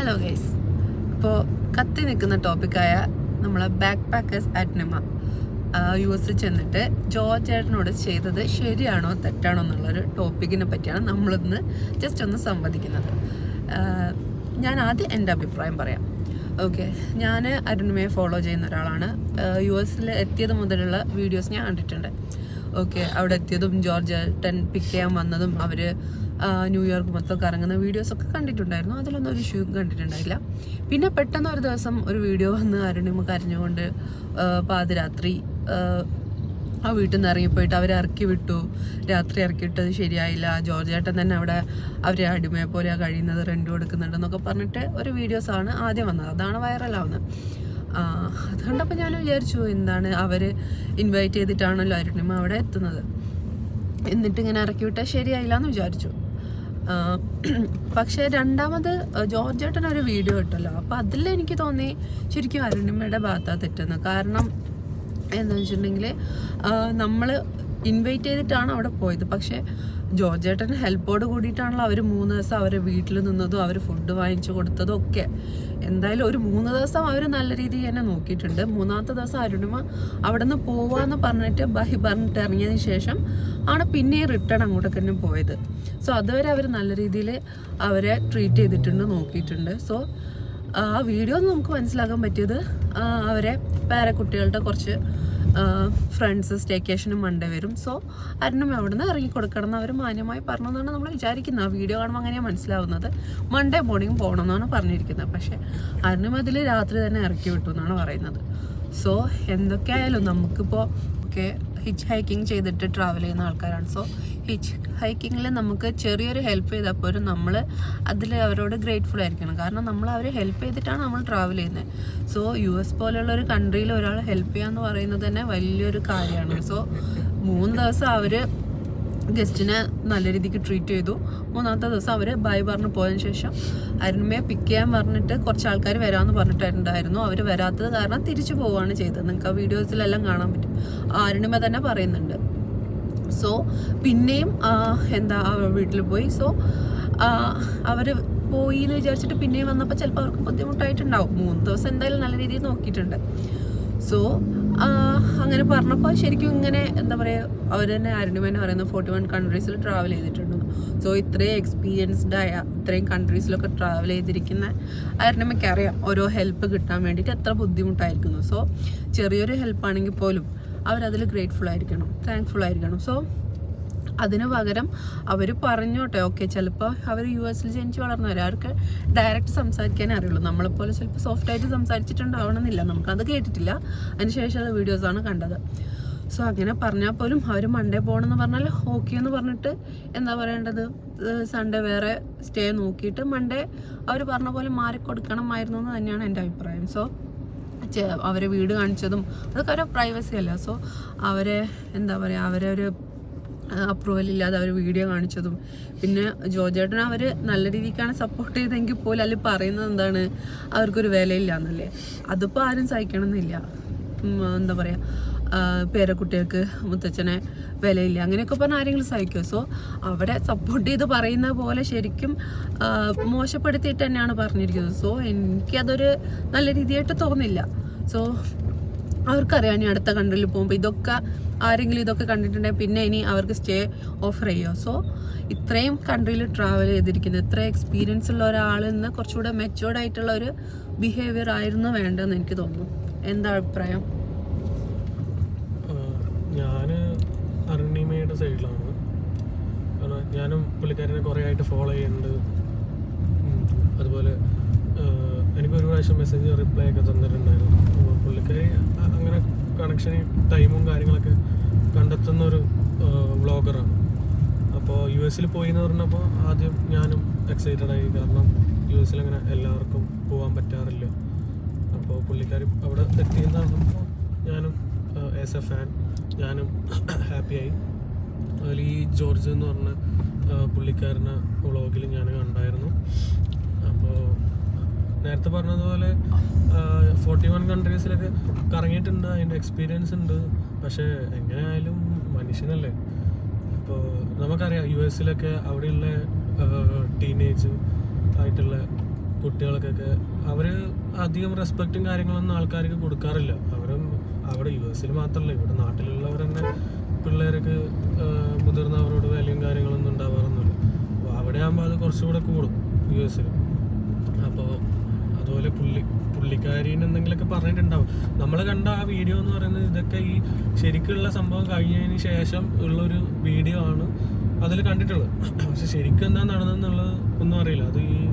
Hello guys ഇപ്പോൾ കത്തി നിൽക്കുന്ന ടോപ്പിക്കായ നമ്മളെ backpackers at Nima U S ചെന്നിട്ട് ജോർജ് ഏട്ടനോട് ചെയ്തത് ശരിയാണോ തെറ്റാണോ എന്നുള്ളൊരു ടോപ്പിക്കിനെ പറ്റിയാണ് നമ്മളിന്ന് ജസ്റ്റ് ഒന്ന് സംവദിക്കുന്നത്. ഞാൻ ആദ്യം എന്റെ അഭിപ്രായം പറയാം. ഓക്കെ ഞാൻ അരുണിമയെ ഫോളോ ചെയ്യുന്ന ഒരാളാണ്. യു എസിൽ എത്തിയത് മുതലുള്ള വീഡിയോസ് ഞാൻ കണ്ടിട്ടുണ്ട്. ഓക്കെ അവിടെ എത്തിയതും ജോർജ് ഏട്ടൻ പിക്ക് ചെയ്യാൻ വന്നതും അവർ ന്യൂയോർക്ക് മൊത്തം കറങ്ങുന്ന വീഡിയോസ് ഒക്കെ കണ്ടിട്ടുണ്ടായിരുന്നു. അതിലൊന്നും ഒരു ഇഷ്യൂ കണ്ടിട്ടുണ്ടായില്ല. പിന്നെ പെട്ടെന്ന് ഒരു ദിവസം ഒരു വീഡിയോ വന്ന് അരുണിമ കരഞ്ഞുകൊണ്ട് പാതിരാത്രി ആ, വീട്ടിൽ നിന്ന് ഇറങ്ങിപ്പോയിട്ട് അവരെ ഇറക്കി വിട്ടു. രാത്രി ഇറക്കി വിട്ടത് ശരിയായില്ല. ജോർജ് ഏട്ടൻ തന്നെ അവിടെ അവരെ അടിമയെ പോലെ കഴിയുന്നത് റെന്റ് കൊടുക്കുന്നുണ്ടെന്നൊക്കെ പറഞ്ഞിട്ട് ഒരു വീഡിയോസാണ് ആദ്യം വന്നത്. അതാണ് വൈറലാവുന്നത് അത് കണ്ടപ്പോൾ ഞാൻ വിചാരിച്ചു എന്താണ് അവർ ഇൻവൈറ്റ് ചെയ്തിട്ടാണല്ലോ അരുണിമ അവിടെ എത്തുന്നത്? എന്നിട്ട് ഇങ്ങനെ ഇറക്കി വിട്ടാൽ ശരിയായില്ല എന്ന് വിചാരിച്ചു. പക്ഷേ രണ്ടാമത് ജോർജേട്ടൻ ഒരു വീഡിയോ ഇട്ടല്ലോ. അപ്പോൾ അതിൽ എനിക്ക് തോന്നി ശരിക്കും അരുണിമയുടെ ഭാഗത്താണ് തെറ്റുന്നത് കാരണം എന്താണെന്ന് വെച്ചിട്ടുണ്ടെങ്കിൽ നമ്മൾ ഇൻവൈറ്റ് ചെയ്തിട്ടാണ് അവിടെ പോയത്. പക്ഷേ ജോർജേട്ടന്റെ ഹെൽപ്പോട് കൂടിയിട്ടാണല്ലോ അവർ മൂന്ന് ദിവസം അവരെ വീട്ടിൽ നിന്നതും അവർ ഫുഡ് വാങ്ങിച്ചു കൊടുത്തതും ഒക്കെ. എന്തായാലും ഒരു മൂന്ന് ദിവസം അവർ നല്ല രീതിയിൽ തന്നെ നോക്കിയിട്ടുണ്ട്. മൂന്നാമത്തെ ദിവസം അരുണിമ അവിടെ നിന്ന് പോവാന്ന് പറഞ്ഞിട്ട് ബഹി പറഞ്ഞിട്ട് ഇറങ്ങിയതിന് ശേഷം ആണ് പിന്നെ റിട്ടേൺ അങ്ങോട്ടൊക്കെ തന്നെ പോയത്. സോ അതുവരെ അവർ നല്ല രീതിയിൽ അവരെ ട്രീറ്റ് ചെയ്തിട്ടുണ്ട് നോക്കിയിട്ടുണ്ട്. സോ ആ വീഡിയോ നമുക്ക് മനസ്സിലാക്കാൻ പറ്റിയത് അവരെ പേരക്കുട്ടികളുടെ കുറച്ച് ഫ്രണ്ട്സ് സ്റ്റേക്കേഷനും മണ്ടേ വരും. സോ അരുണും അവിടെ നിന്ന് ഇറങ്ങി കൊടുക്കണം എന്ന് അവർ മാന്യമായി പറഞ്ഞു എന്നാണ് നമ്മൾ വിചാരിക്കുന്നത്. ആ വീഡിയോ കാണുമ്പോൾ അങ്ങനെയാണ് മനസ്സിലാവുന്നത്. മൺഡേ മോർണിംഗ് പോകണം എന്നാണ് പറഞ്ഞിരിക്കുന്നത്. പക്ഷേ അരുണും അതിൽ രാത്രി തന്നെ ഇറക്കി വിട്ടു എന്നാണ് പറയുന്നത്. സോ എന്തൊക്കെയായാലും നമുക്കിപ്പോൾ ഒക്കെ ഹിച്ച് ഹൈക്കിംഗ് ചെയ്തിട്ട് ട്രാവൽ ചെയ്യുന്ന ആൾക്കാരാണ്. സോ ഹിച്ച് ഹൈക്കിങ്ങിൽ നമുക്ക് ചെറിയൊരു ഹെൽപ്പ് ചെയ്താൽ പോലും നമ്മൾ അതിൽ അവരോട് ഗ്രേറ്റ്ഫുൾ ആയിരിക്കണം. കാരണം നമ്മൾ അവരെ ഹെൽപ്പ് ചെയ്തിട്ടാണ് നമ്മൾ ട്രാവൽ ചെയ്യുന്നത് സോ യു എസ് പോലെയുള്ള ഒരു കൺട്രിയിൽ ഒരാൾ ഹെൽപ്പ് ചെയ്യുക എന്ന് പറയുന്നത് തന്നെ വലിയൊരു കാര്യമാണ്. സോ മൂന്ന് ദിവസം അവർ ഗസ്റ്റിനെ നല്ല രീതിക്ക് ട്രീറ്റ് ചെയ്തു. മൂന്നാമത്തെ ദിവസം അവർ ബൈ പറഞ്ഞ് പോയതിന് ശേഷം അരുണിമയെ പിക്ക് ചെയ്യാൻ പറഞ്ഞിട്ട് കുറച്ച് ആൾക്കാർ വരാമെന്ന് പറഞ്ഞിട്ടുണ്ടായിരുന്നു. അവർ വരാത്തത് കാരണം തിരിച്ചു പോവുകയാണ് ചെയ്തത്. നിങ്ങൾക്ക് ആ വീഡിയോസിലെല്ലാം കാണാൻ പറ്റും. അരുണിമ തന്നെ പറയുന്നുണ്ട്. സോ പിന്നെയും എന്താ വീട്ടിൽ പോയി. സോ അവർ പോയി എന്ന് വിചാരിച്ചിട്ട് പിന്നെയും വന്നപ്പോൾ ചിലപ്പോൾ അവർക്ക് ബുദ്ധിമുട്ടായിട്ടുണ്ടാവും. മൂന്ന് ദിവസം എന്തായാലും നല്ല രീതിയിൽ നോക്കിയിട്ടുണ്ട്. സോ അങ്ങനെ പറഞ്ഞപ്പോൾ ശരിക്കും ഇങ്ങനെ എന്താ പറയുക അവർ തന്നെ അരുണിമേനെ പറയുന്നത് ഫോർട്ടി വൺ കൺട്രീസിൽ ട്രാവൽ ചെയ്തിട്ടുണ്ട്. സോ ഇത്രയും എക്സ്പീരിയൻസ്ഡ് ആയ ഇത്രയും കൺട്രീസിലൊക്കെ ട്രാവൽ ചെയ്തിരിക്കുന്ന അരുണിമയ്ക്ക് അറിയാം ഓരോ ഹെൽപ്പ് കിട്ടാൻ വേണ്ടിയിട്ട് എത്ര ബുദ്ധിമുട്ടായിരിക്കുന്നു. സോ ചെറിയൊരു ഹെൽപ്പാണെങ്കിൽ പോലും അവരതിൽ ഗ്രേറ്റ്ഫുൾ ആയിരിക്കണം താങ്ക്ഫുൾ ആയിരിക്കണം. സോ അതിന് പകരം അവർ പറഞ്ഞോട്ടെ. ഓക്കെ ചിലപ്പോൾ അവർ യു എസിൽ ജനിച്ച് വളർന്നവർ അവർക്ക് ഡയറക്റ്റ് സംസാരിക്കാനേ അറിയുള്ളൂ. നമ്മളെപ്പോലെ ചിലപ്പോൾ സോഫ്റ്റ് ആയിട്ട് സംസാരിച്ചിട്ടുണ്ടാവണമെന്നില്ല. നമുക്കത് കേട്ടിട്ടില്ല. അതിന് ശേഷമുള്ള വീഡിയോസാണ് കണ്ടത്. സോ അങ്ങനെ പറഞ്ഞാൽ പോലും അവർ മൺഡേ പോകണമെന്ന് പറഞ്ഞാൽ ഓക്കെ എന്ന് പറഞ്ഞിട്ട് എന്താ പറയേണ്ടത്? സൺഡേ വേറെ സ്റ്റേ നോക്കിയിട്ട് മൺഡേ അവർ പറഞ്ഞ പോലെ മാറിക്കൊടുക്കണമായിരുന്നു എന്ന് തന്നെയാണ് എന്റെ അഭിപ്രായം. സോ അവരെ വീട് കാണിച്ചതും അതൊക്കെ അവരെ പ്രൈവസി അല്ല. സോ അവരെ എന്താ പറയുക അവരെ ഒരു അപ്രൂവൽ ഇല്ലാതെ അവർ വീഡിയോ കാണിച്ചതും. പിന്നെ ജോജേട്ടൻ അവർ നല്ല രീതിക്കാണ് സപ്പോർട്ട് ചെയ്തെങ്കിൽ പോലും അതിൽ പറയുന്നത് എന്താണ്? അവർക്കൊരു വിലയില്ല എന്നല്ലേ അതിപ്പോൾ ആരും സഹിക്കണമെന്നില്ല. എന്താ പറയുക പേരക്കുട്ടികൾക്ക് മുത്തച്ഛനെ വിലയില്ല. അങ്ങനെയൊക്കെ പറഞ്ഞാൽ ആരെങ്കിലും സഹിക്കുമോ സോ അവിടെ സപ്പോർട്ട് ചെയ്ത് പറയുന്ന പോലെ ശരിക്കും മോശപ്പെടുത്തിയിട്ട് തന്നെയാണ് പറഞ്ഞിരിക്കുന്നത്. സോ എനിക്കതൊരു നല്ല രീതിയായിട്ട് തോന്നില്ല സോ അവർക്കറിയാം ഇനി അടുത്ത കൺട്രിയിൽ പോകുമ്പോൾ ഇതൊക്കെ ആരെങ്കിലും ഇതൊക്കെ കണ്ടിട്ടുണ്ടെങ്കിൽ പിന്നെ ഇനി അവർക്ക് സ്റ്റേ ഓഫർ ചെയ്യുമോ സോ ഇത്രയും കൺട്രിയിൽ ട്രാവൽ ചെയ്തിരിക്കുന്നത് ഇത്ര എക്സ്പീരിയൻസ് ഉള്ള ഒരാളിൽ നിന്ന് കുറച്ചുകൂടെ മെച്ചുവേർഡ് ആയിട്ടുള്ള ഒരു ബിഹേവിയർ ആയിരുന്നു വേണ്ടതെന്ന് എനിക്ക് തോന്നുന്നു. എന്താ അഭിപ്രായം? ഞാൻ അരുണിമയുടെ സൈഡിലാണ് കാരണം ഞാനും പുള്ളിക്കാരനെ കുറേ ആയിട്ട് ഫോളോ ചെയ്യുന്നുണ്ട്. അതുപോലെ എനിക്ക് എനിക്കൊരു പ്രാവശ്യം മെസ്സേജ് റിപ്ലൈ ഒക്കെ തന്നിട്ടുണ്ടായിരുന്നു. പുള്ളിക്കാരി കണക്ഷൻ ടൈമും കാര്യങ്ങളൊക്കെ കണ്ടെത്തുന്ന ഒരു വ്ളോഗറാണ് അപ്പോൾ യു എസിൽ പോയി എന്ന് പറഞ്ഞപ്പോൾ ആദ്യം ഞാനും എക്സൈറ്റഡ് ആയി. കാരണം യു എസിൽ അങ്ങനെ എല്ലാവർക്കും പോകാൻ പറ്റാറില്ല. അപ്പോൾ പുള്ളിക്കാരി അവിടെ എത്തിയെന്ന് പറഞ്ഞപ്പോൾ ഞാനും ആസ് എ ഫാൻ ഞാനും ഹാപ്പിയായി അതിൽ ഈ ജോർജ് എന്ന് പറഞ്ഞ പുള്ളിക്കാരനെ വ്ളോഗിൽ ഞാൻ കണ്ടായിരുന്നു. അപ്പോൾ നേരത്തെ പറഞ്ഞതുപോലെ ഫോർട്ടി വൺ കൺട്രീസിലൊക്കെ കറങ്ങിയിട്ടുണ്ട് അതിന്റെ എക്സ്പീരിയൻസ് ഉണ്ട്. പക്ഷേ എങ്ങനെയായാലും മനുഷ്യനല്ലേ. ഇപ്പോൾ നമുക്കറിയാം യു എസിലൊക്കെ അവിടെയുള്ള ടീനേജ് ആയിട്ടുള്ള കുട്ടികൾക്കൊക്കെ അവർ അധികം റെസ്പെക്റ്റും കാര്യങ്ങളൊന്നും ആൾക്കാർക്ക് കൊടുക്കാറില്ല. അവരും അവിടെ യു എസിൽ മാത്രമല്ല ഇവിടെ നാട്ടിലുള്ളവർ തന്നെ പിള്ളേർക്ക് മുതിർന്നവരോട് വിലയും കാര്യങ്ങളൊന്നും ഉണ്ടാവാറൊന്നുമില്ല. അപ്പോൾ അവിടെ ആകുമ്പോൾ അത് കുറച്ചുകൂടെ കൂടും യു എസിൽ അപ്പോൾ അതുപോലെ പുള്ളി പുള്ളിക്കാരിന് എന്തെങ്കിലുമൊക്കെ പറഞ്ഞിട്ടുണ്ടാവും. നമ്മൾ കണ്ട ആ വീഡിയോ എന്ന് പറയുന്നത് ഇതൊക്കെ ഈ ശരിക്കുള്ള സംഭവം കഴിഞ്ഞതിന് ശേഷം ഉള്ളൊരു വീഡിയോ ആണ് അതിൽ കണ്ടിട്ടുള്ളത്. പക്ഷെ ശരിക്കും എന്താ നടന്നതെന്നുള്ളത് ഒന്നും അറിയില്ല. അത് ഈ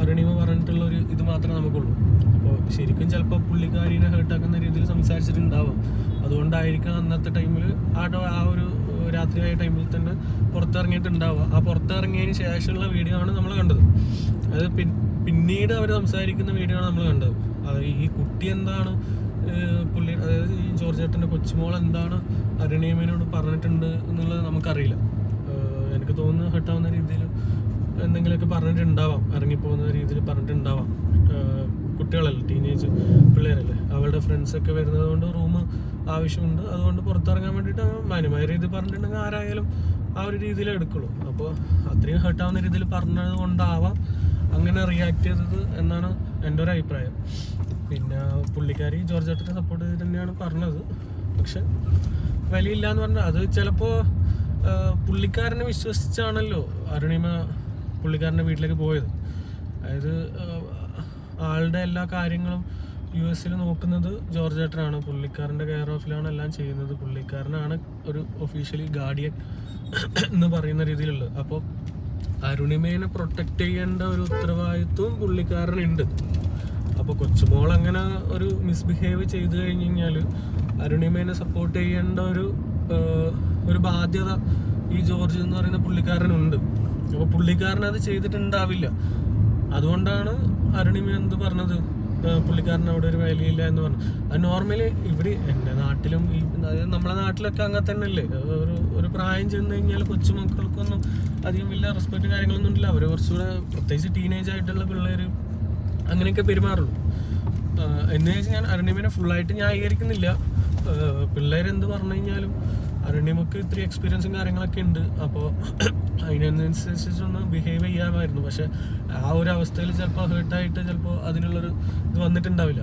അരുണിമ പറഞ്ഞിട്ടുള്ള ഒരു ഇത് മാത്രമേ നമുക്കുള്ളൂ. അപ്പോൾ ശരിക്കും ചിലപ്പോൾ പുള്ളിക്കാരിനെ ഹേർട്ടാക്കുന്ന രീതിയിൽ സംസാരിച്ചിട്ടുണ്ടാവാം. അതുകൊണ്ടായിരിക്കും അന്നത്തെ ടൈമിൽ ആ ആ ഒരു രാത്രിയായ ടൈമിൽ തന്നെ പുറത്തിറങ്ങിയിട്ടുണ്ടാവുക. ആ പുറത്തിറങ്ങിയതിന് ശേഷമുള്ള വീഡിയോ ആണ് നമ്മൾ കണ്ടത്. അത് പിൻ- പിന്നീട് അവർ സംസാരിക്കുന്ന വീഡിയോ നമ്മൾ കണ്ടത്. ഈ കുട്ടി എന്താണ് പുള്ളി അതായത് ഈ ജോർജ് ചേട്ടന്റെ കൊച്ചുമോൾ എന്താണ് അരുണിയമ്മേനോട് പറഞ്ഞിട്ടുണ്ട് എന്നുള്ളത് നമുക്കറിയില്ല. എനിക്ക് തോന്നുന്നു ഹെട്ടാവുന്ന രീതിയിൽ എന്തെങ്കിലുമൊക്കെ പറഞ്ഞിട്ടുണ്ടാവാം ഇറങ്ങിപ്പോകുന്ന രീതിയിൽ പറഞ്ഞിട്ടുണ്ടാവാം. കുട്ടികളല്ലേ ടീനേജ് പിള്ളേരല്ലേ. അവളുടെ ഫ്രണ്ട്സൊക്കെ വരുന്നത് കൊണ്ട് റൂം ആവശ്യമുണ്ട്. അതുകൊണ്ട് പുറത്തിറങ്ങാൻ വേണ്ടിയിട്ട് മാന്യമായ രീതിയിൽ പറഞ്ഞിട്ടുണ്ടെങ്കിൽ ആരായാലും ആ ഒരു രീതിയിൽ എടുക്കുള്ളൂ. അപ്പോൾ അത്രയും ഹേർട്ടാവുന്ന രീതിയിൽ പറഞ്ഞത് കൊണ്ടാവാം. അങ്ങനെ റിയാക്ട് ചെയ്തത് എന്നാണ് എന്റെ ഒരു അഭിപ്രായം. പിന്നെ പുള്ളിക്കാരി ജോർജ് ചേട്ടനെ സപ്പോർട്ട് ചെയ്ത് തന്നെയാണ് പറഞ്ഞത്. പക്ഷെ വിലയില്ല എന്ന് പറഞ്ഞാൽ അത് ചിലപ്പോൾ പുള്ളിക്കാരനെ വിശ്വസിച്ചാണല്ലോ അരുണിമ പുള്ളിക്കാരന്റെ വീട്ടിലേക്ക് പോയത്. അതായത് ആളുടെ എല്ലാ കാര്യങ്ങളും യു എസിൽ നോക്കുന്നത് ജോർജ് ഏട്ടനാണ്. പുള്ളിക്കാരന്റെ കെയർ ഓഫിലാണ് എല്ലാം ചെയ്യുന്നത്. പുള്ളിക്കാരനാണ് ഒരു ഒഫീഷ്യലി ഗാർഡിയൻ എന്ന് പറയുന്ന രീതിയിലുള്ളത്. അപ്പോൾ അരുണിമേനെ പ്രൊട്ടക്റ്റ് ചെയ്യേണ്ട ഒരു ഉത്തരവാദിത്വം പുള്ളിക്കാരനുണ്ട്. അപ്പോൾ കൊച്ചുമോൾ അങ്ങനെ ഒരു മിസ്ബിഹേവ് ചെയ്തു കഴിഞ്ഞു കഴിഞ്ഞാൽ അരുണിമേനെ സപ്പോർട്ട് ചെയ്യേണ്ട ഒരു ഒരു ബാധ്യത ഈ ജോർജ് എന്ന് പറയുന്ന പുള്ളിക്കാരനുണ്ട്. അപ്പോൾ പുള്ളിക്കാരൻ അത് ചെയ്തിട്ടുണ്ടാവില്ല. അതുകൊണ്ടാണ് അരുണിമ എന്ത് പറഞ്ഞത്? പുള്ളിക്കാരൻ അവിടെ ഒരു വിലയില്ല എന്ന് പറഞ്ഞു. അത് നോർമലി ഇവിടെ എന്റെ നാട്ടിലും ഈ അതായത് നമ്മളെ നാട്ടിലൊക്കെ അങ്ങനെ തന്നെ അല്ലേ? ഒരു ഒരു പ്രായം ചെന്ന് കഴിഞ്ഞാൽ കൊച്ചുമക്കൾക്കൊന്നും അധികം വലിയ റെസ്പെക്റ്റ് കാര്യങ്ങളൊന്നും ഇല്ല. അവർ കുറച്ചുകൂടെ പ്രത്യേകിച്ച് ടീനേജ് ആയിട്ടുള്ള പിള്ളേർ അങ്ങനെയൊക്കെ പെരുമാറുള്ളൂ. എന്ന് വെച്ചാൽ ഞാൻ അരുണിമിനെ ഫുള്ളായിട്ട് ന്യായീകരിക്കുന്നില്ല. പിള്ളേരെന്ത് പറഞ്ഞു കഴിഞ്ഞാലും അരുണിമക്ക് ഇത്തിരി എക്സ്പീരിയൻസും കാര്യങ്ങളൊക്കെ ഉണ്ട്. അപ്പോൾ അതിനനുസരിച്ചൊന്ന് ബിഹേവ് ചെയ്യാമായിരുന്നു. പക്ഷെ ആ ഒരു അവസ്ഥയിൽ ചിലപ്പോൾ ഹേർട്ടായിട്ട് ചിലപ്പോൾ അതിനുള്ളൊരു ഇത് വന്നിട്ടുണ്ടാവില്ല.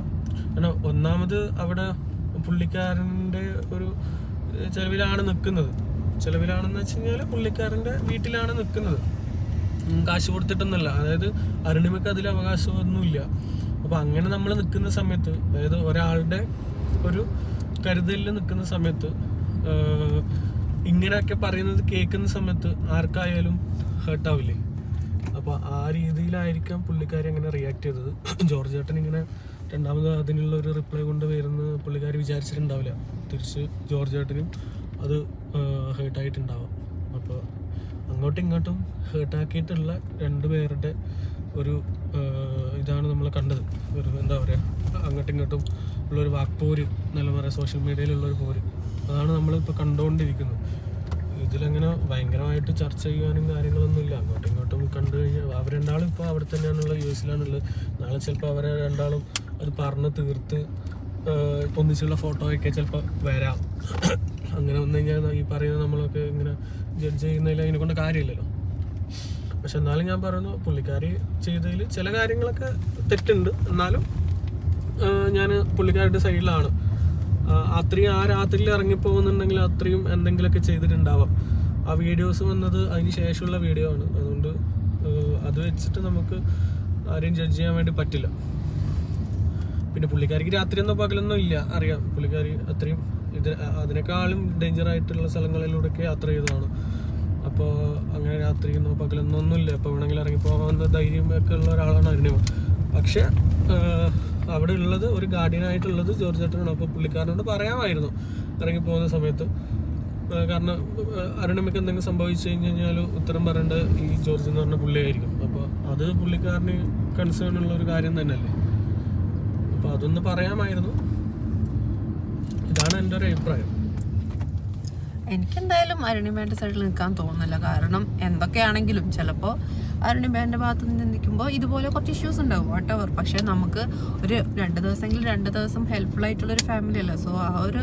കാരണം ഒന്നാമത് അവിടെ പുള്ളിക്കാരന്റെ ഒരു ചിലവിലാണ് നിൽക്കുന്നത്. ചെലവിലാണെന്ന് വെച്ച് കഴിഞ്ഞാൽ പുള്ളിക്കാരന്റെ വീട്ടിലാണ് നിൽക്കുന്നത്. കാശ് കൊടുത്തിട്ടൊന്നുമല്ല അതായത് അരുണിമയ്ക്ക് അതിൽ അവകാശമൊന്നുമില്ല. അപ്പോൾ അങ്ങനെ നമ്മൾ നിൽക്കുന്ന സമയത്ത് അതായത് ഒരാളുടെ ഒരു കരുതലിൽ നിൽക്കുന്ന സമയത്ത് ഇങ്ങനെയൊക്കെ പറയുന്നത് കേൾക്കുന്ന സമയത്ത് ആർക്കായാലും ഹേർട്ട് ഹേർട്ടാവില്ലേ അപ്പോൾ ആ രീതിയിലായിരിക്കാം പുള്ളിക്കാരി അങ്ങനെ റിയാക്ട് ചെയ്തത്. ജോർജ് ചേട്ടൻ ഇങ്ങനെ രണ്ടാമത് അതിനുള്ള ഒരു റിപ്ലൈ കൊണ്ട് വരുന്ന പുള്ളിക്കാരി വിചാരിച്ചിട്ടുണ്ടാവില്ല. തിരിച്ച് ജോർജ് ചേട്ടനും അത് ഹേർട്ടായിട്ടുണ്ടാവാം അപ്പോൾ അങ്ങോട്ടും ഇങ്ങോട്ടും ഹേർട്ടാക്കിയിട്ടുള്ള രണ്ട് പേരുടെ ഒരു ഇതാണ് നമ്മൾ കണ്ടത്. ഒരു എന്താ പറയുക അങ്ങോട്ടും ഇങ്ങോട്ടും ഉള്ളൊരു വാക്പോര് പറയുക സോഷ്യൽ മീഡിയയിലുള്ളൊരു പോര്. അതാണ് നമ്മളിപ്പോൾ കണ്ടുകൊണ്ടിരിക്കുന്നത് ഇതിലങ്ങനെ ഭയങ്കരമായിട്ട് ചർച്ച ചെയ്യാനും കാര്യങ്ങളൊന്നും ഇല്ല അങ്ങോട്ടും ഇങ്ങോട്ടും കണ്ടു കഴിഞ്ഞാൽ അവർ രണ്ടാളും ഇപ്പോൾ അവിടെ തന്നെയാണുള്ളത് യു എസിലാണുള്ളത് നാളെ ചിലപ്പോൾ അവരെ രണ്ടാളും അത് പറഞ്ഞ് തീർത്ത് ഒന്നിച്ചുള്ള ഫോട്ടോ ഒക്കെ ചിലപ്പോൾ വരാം. അങ്ങനെ വന്നു കഴിഞ്ഞാൽ ഈ പറയുന്ന നമ്മളൊക്കെ ഇങ്ങനെ ജഡ്ജ് ചെയ്യുന്നതിൽ അതിനെ കൊണ്ട് കാര്യമില്ലല്ലോ. പക്ഷെ എന്നാലും ഞാൻ പറയുന്നു പുള്ളിക്കാരി ചെയ്തതിൽ ചില കാര്യങ്ങളൊക്കെ തെറ്റുണ്ട്. എന്നാലും ഞാൻ പുള്ളിക്കാരുടെ സൈഡിലാണ്. അത്രയും ആ രാത്രിയിൽ ഇറങ്ങിപ്പോകുന്നുണ്ടെങ്കിൽ അത്രയും എന്തെങ്കിലുമൊക്കെ ചെയ്തിട്ടുണ്ടാവാം. ആ വീഡിയോസ് വന്നത് അതിന് ശേഷമുള്ള വീഡിയോ ആണ്. അതുകൊണ്ട് അത് വെച്ചിട്ട് നമുക്ക് ആരെയും ജഡ്ജ് ചെയ്യാൻ വേണ്ടി പറ്റില്ല. പിന്നെ പുള്ളിക്കാരിക്ക് രാത്രി ഒന്നും പകലൊന്നും ഇല്ല. അറിയാം പുള്ളിക്കാരി അത്രയും ഇത് അതിനേക്കാളും ഡേഞ്ചർ ആയിട്ടുള്ള സ്ഥലങ്ങളിലൂടെയൊക്കെ യാത്ര ചെയ്തതാണ്. അപ്പോൾ അങ്ങനെ രാത്രിയൊന്നോ പകലൊന്നോ ഒന്നുമില്ല. എപ്പോൾ വേണമെങ്കിൽ ഇറങ്ങി പോകാവുന്ന ധൈര്യം ഒക്കെ ഉള്ള ഒരാളാണ് അരുണിമ. പക്ഷേ അവിടെ ഉള്ളത് ഒരു ഗാർഡിയൻ ആയിട്ടുള്ളത് ജോർജ് ചേട്ടനാണ്. അപ്പോൾ പുള്ളിക്കാരനോട് പറയാമായിരുന്നു ഇറങ്ങി പോകുന്ന സമയത്ത് കാരണം അരുണിമയ്ക്ക് എന്തെങ്കിലും സംഭവിച്ചു കഴിഞ്ഞ് കഴിഞ്ഞാൽ ഉത്തരം പറയേണ്ടത് ഈ ജോർജ് എന്ന് പറഞ്ഞ പുള്ളിയായിരിക്കും. അപ്പോൾ അത് പുള്ളിക്കാരന് കൺസേൺ ഉള്ള ഒരു കാര്യം തന്നെയല്ലേ? അപ്പോൾ അതൊന്ന് പറയാമായിരുന്നു. ഇതാണ് എന്റെ ഒരു അഭിപ്രായം. എനിക്കെന്തായാലും അരുണിമേന്റെ സൈഡിൽ നിൽക്കാൻ തോന്നുന്നില്ല. കാരണം എന്തൊക്കെയാണെങ്കിലും ചിലപ്പോൾ അരുണിമേന്റെ ഭാഗത്ത് നിന്ന് നിൽക്കുമ്പോൾ ഇതുപോലെ കുറച്ച് ഇഷ്യൂസ് ഉണ്ടാവും വാട്ട് പക്ഷേ നമുക്ക് ഒരു രണ്ട് ദിവസമെങ്കിലും രണ്ട് ദിവസം ഹെൽപ്ഫുൾ ആയിട്ടുള്ള ഒരു ഫാമിലി അല്ല? സോ ആ ഒരു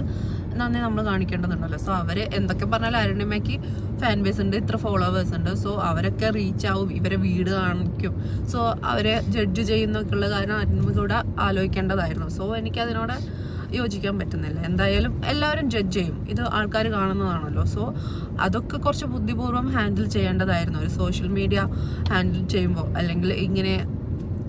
നന്ദി നമ്മൾ കാണിക്കേണ്ടതുണ്ടല്ലോ. സോ അവർ എന്തൊക്കെ പറഞ്ഞാലും അരുണിമയ്ക്ക് ഫാൻ ബേസ് ഉണ്ട് ഇത്ര ഫോളോവേഴ്സ് ഉണ്ട്. സോ അവരൊക്കെ റീച്ച് ആവും ഇവരെ വീട് കാണിക്കും. സോ അവരെ ജഡ്ജ് ചെയ്യുന്നൊക്കെയുള്ള കാര്യം അരുണിമ ആലോചിക്കേണ്ടതായിരുന്നു. സോ എനിക്ക് അതിനോട് യോജിക്കാൻ പറ്റുന്നില്ല. എന്തായാലും എല്ലാവരും ജഡ്ജ് ചെയ്യും. ഇത് ആൾക്കാർ കാണുന്നതാണല്ലോ. സോ അതൊക്കെ കുറച്ച് ബുദ്ധിപൂർവം ഹാൻഡിൽ ചെയ്യേണ്ടതായിരുന്നു. ഒരു സോഷ്യൽ മീഡിയ ഹാൻഡിൽ ചെയ്യുമ്പോൾ അല്ലെങ്കിൽ ഇങ്ങനെ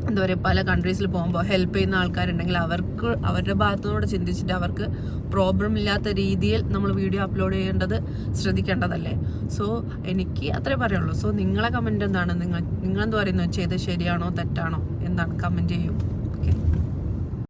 എന്താ പറയുക പല കൺട്രീസിൽ പോകുമ്പോൾ ഹെൽപ്പ് ചെയ്യുന്ന ആൾക്കാരുണ്ടെങ്കിൽ അവർക്ക് അവരുടെ ഭാഗത്തുനിന്നോട് ചിന്തിച്ചിട്ട് അവർക്ക് പ്രോബ്ലം ഇല്ലാത്ത രീതിയിൽ നമ്മൾ വീഡിയോ അപ്ലോഡ് ചെയ്യേണ്ടത് ശ്രദ്ധിക്കേണ്ടതല്ലേ? സോ എനിക്ക് അത്രേ പറയുള്ളൂ. സോ നിങ്ങളെ കമന്റ് എന്താണ്? നിങ്ങൾ നിങ്ങളെന്ത് പറയുന്നു? ചെയ്ത് ശരിയാണോ? തെറ്റാണോ? എന്താണ്? കമന്റ് ചെയ്യും. ഓക്കെ